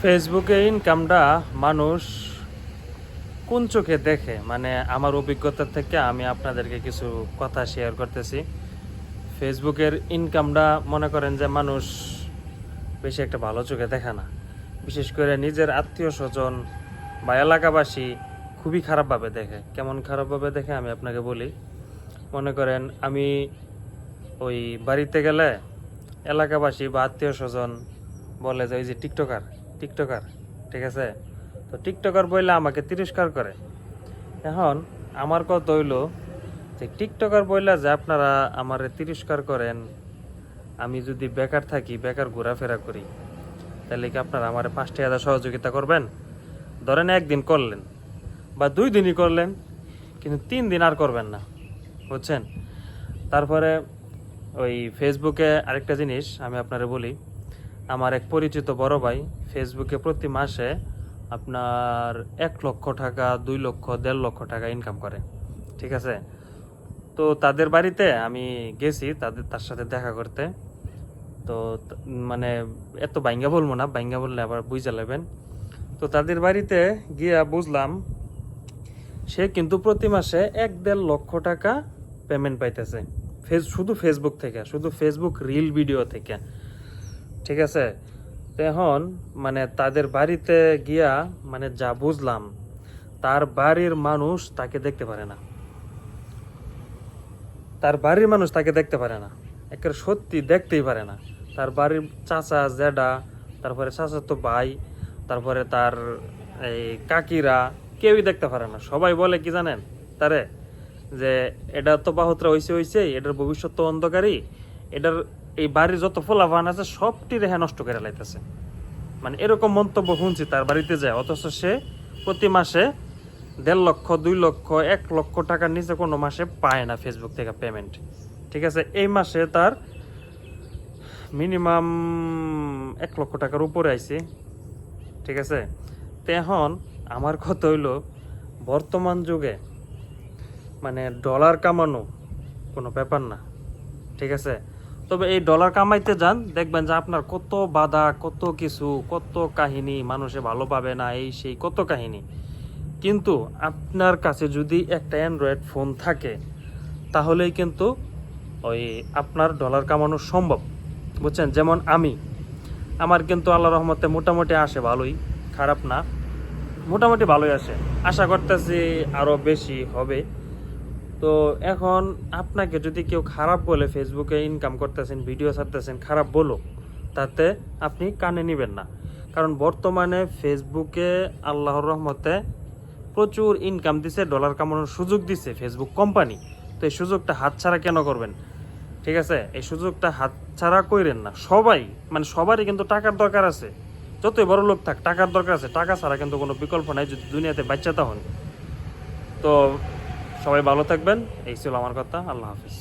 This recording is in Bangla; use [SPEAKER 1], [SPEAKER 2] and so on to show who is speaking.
[SPEAKER 1] ফেসবুকে ইনকামটা মানুষ কোন চোখে দেখে? মানে আমার অভিজ্ঞতা থেকে আমি আপনাদেরকে কিছু কথা শেয়ার করতেছি। ফেসবুকের ইনকামটা মনে করেন যে মানুষ বেশি একটা ভালো চোখে দেখে না। বিশেষ করে নিজের আত্মীয় স্বজন বা এলাকাবাসী খুবই খারাপভাবে দেখে। কেমন খারাপভাবে দেখে আমি আপনাকে বলি। মনে করেন আমি ওই বাড়িতে গেলে এলাকাবাসী বা আত্মীয় স্বজন বলে যে ওই যে টিকটকার টিকটকার, ঠিক আছে? তো টিকটকার বইলে আমাকে তিরস্কার করে। এখন আমার কথা হইল যে টিকটকার বইলা যে আপনারা আমারে তিরস্কার করেন, আমি যদি বেকার থাকি, বেকার ঘোরাফেরা করি, তাহলে কি আপনারা আমার পাঁচটি হাজার সহযোগিতা করবেন? ধরেন একদিন করলেন, বা দুই দিনই করলেন, কিন্তু তিন দিন আর করবেন না, বুঝছেন? তারপরে ওই ফেসবুকে আরেকটা জিনিস আমি আপনারে বলি আমার এক পরিচিত বড় ভাই ফেসবুকে প্রতি মাসে আপনার এক লক্ষ টাকা, দুই লক্ষ, দেড় লক্ষ টাকা ইনকাম করে। ঠিক আছে? তো তাদের বাড়িতে আমি গেছি তাদের, তার সাথে দেখা করতে। তো মানে এত বাইঙ্গা বলব না বাইঙ্গা বললে আবার বুঝে নেবেন। তো তাদের বাড়িতে গিয়া বুঝলাম, সে কিন্তু প্রতি মাসে এক দেড় লক্ষ টাকা পেমেন্ট পাইতেছে। ফেস, শুধু ফেসবুক থেকে, শুধু ফেসবুক রিল ভিডিও থেকে। ঠিক আছে? তো এখন মানে তাদের বাড়িতে গিয়া মানে যা বুঝলাম, তার বাড়ির মানুষ তাকে দেখতে পারে না। তার বাড়ির মানুষ তাকে দেখতে পারে না। একের সত্যি দেখতেই পারে না। তার বাড়ির চাচা জেডা তারপরে চাচা তো ভাই, তারপরে তার এই কাকিরা কেউই দেখতে পারে না। সবাই বলে কি জানেন তারে? যে, এটা তো বাহুত্রা হইছে হইছে এটার ভবিষ্যৎ তো অন্ধকারী এটার এই বাড়ির যত ফলাফান আছে, সবটি রেহা নষ্ট করে লাইতেছে। মানে এরকম মন্তব্য শুনছি, তার বাড়িতে যায়, অথচ সে প্রতি মাসে দেড় লক্ষ, দুই লক্ষ, এক লক্ষ টাকার নিচে কোনো মাসে পায় না ফেসবুক থেকে পেমেন্ট ঠিক আছে? এই মাসে তার মিনিমাম এক লক্ষ টাকার উপরে আইছে। ঠিক আছে? তো এখন আমার কথা হইল, বর্তমান যুগে মানে ডলার কামানো কোনো ব্যাপার না। ঠিক আছে? তবে এই ডলার কামাইতে যান, দেখবেন যে আপনার কত বাধা, কত কিছু, কত কাহিনী মানুষে ভালো পাবে না, এই সেই কত কাহিনী। কিন্তু আপনার কাছে যদি একটা অ্যান্ড্রয়েড ফোন থাকে, তাহলেই কিন্তু ওই আপনার ডলার কামানো সম্ভব। বুঝছেন? যেমন আমি, আমার কিন্তু আল্লাহ রহমতে মোটামুটি আসে ভালোই, খারাপ না, মোটামুটি ভালোই আসে। আশা করতেছি আরও বেশি হবে। তো এখন আপনাকে যদি কেউ খারাপ বলে ফেসবুকে ইনকাম করতেছেন ভিডিও ছাড়তেছেন, খারাপ বলো তাতে আপনি কানে নেবেন না। কারণ বর্তমানে ফেসবুকে আল্লাহর রহমতে প্রচুর ইনকাম দিছে ডলার কামানোর সুযোগ দিছে ফেসবুক কোম্পানি তো এই সুযোগটা হাতছাড়া কেন করবেন? ঠিক আছে? এই সুযোগটা হাতছাড়া কইরেন না। সবাই মানে সবারই কিন্তু টাকার দরকার আছে। যতই বড় লোক থাক, টাকার দরকার আছে। টাকা ছাড়া কিন্তু কোনো বিকল্প নাই যদি দুনিয়াতে বাচ্চাতা হন। তো সবাই ভালো থাকবেন এই ছিল আমার কথা আল্লাহ হাফিজ।